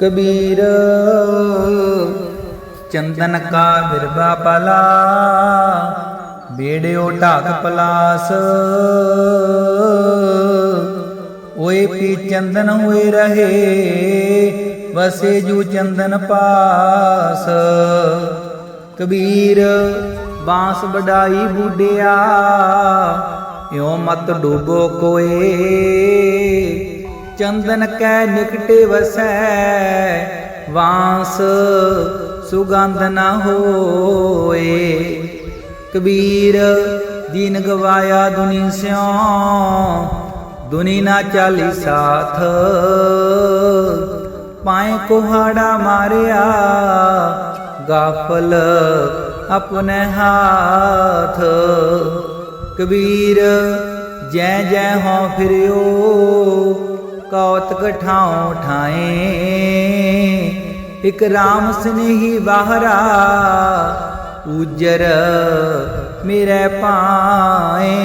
ਕਬੀਰ, ਚੰਦਨ ਕਾ ਬਿਰਬਾ ਪਲਾ ਬੇੜਿਓ ਢਾਕ ਪਲਾਸ। ਓਏ ਪੀ ਚੰਦਨ ਹੋਏ ਰਹੇ, ਵਸੇ ਜੂ ਚੰਦਨ ਪਾਸ। ਕਬੀਰ, ਬਾਂਸ ਵਡਾਈ ਬੁੱਢਿਆ, ਇਉ ਮਤ ਡੂਬੋ ਕੋਏ। ਚੰਦਨ ਕੈ ਨਿਕਟੇ ਵਸੈ, ਵਾਂਸ ਸੁਗੰਧ ਨਾ ਹੋਏ। ਕਬੀਰ ਦੀਨ ਗਵਾਇਆ ਦੁਨੀ ਸਿਉ, ਦੁਨੀ ਨਾ ਚਾਲੀ ਸਾਥ। ਪਾਏ ਕੁਹਾੜਾ ਮਾਰਿਆ, ਗਾਫਲ ਆਪਣੇ ਹਾਥ। ਕਬੀਰ ਜੈ ਜੈ ਹੋ ਫਿਰਿਓ ਕੌਤਕ ਠਾਉ ਠਾਏ ਇਕ ਰਾਮ ਸਨੇਹੀ ਬਾਹਰਾ ਉਜਰ ਮੇਰੇ ਪਾਏ